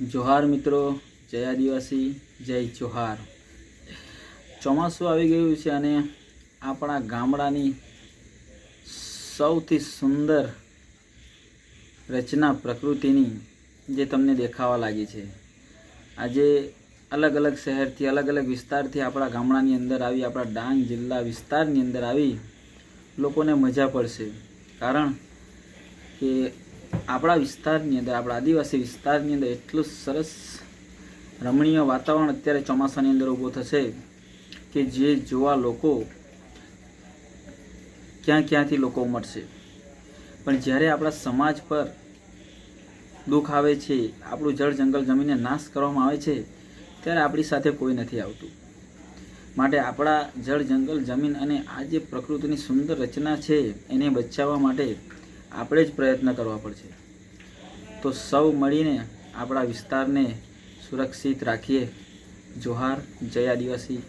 જોહાર મિત્રો, જય આદિવાસી, જય જોહાર. ચોમાસું આવી ગયું છે અને આપણા ગામડાની સૌથી સુંદર રચના પ્રકૃતિની જે તમને દેખાવા લાગી છે. આજે અલગ અલગ શહેરથી, અલગ અલગ વિસ્તારથી આપણા ગામડાની અંદર આવી, આપણા ડાંગ જિલ્લા વિસ્તારની અંદર આવી લોકોને મજા પડશે. કારણ કે આપણા વિસ્તારની અંદર, આપણા આદિવાસી વિસ્તારની અંદર એટલું સરસ રમણીય વાતાવરણ અત્યારે ચોમાસાની અંદર ઊભો થશે કે જે જોવા લોકો ક્યાં ક્યાંથી લોકો ઉમટશે પણ જ્યારે આપણા સમાજ પર દુઃખ આવે છે, આપણું જળ જંગલ જમીનને નાશ કરવામાં આવે છે, ત્યારે આપણી સાથે કોઈ નથી આવતું. માટે આપણા જળ જંગલ જમીન અને આ જે પ્રકૃતિની સુંદર રચના છે, એને બચાવવા માટે આપણે જ પ્રયત્ન કરવા પડશે. તો સૌ મળીને આપણા વિસ્તારને સુરક્ષિત રાખીએ. જોહાર, જય આદિવાસી.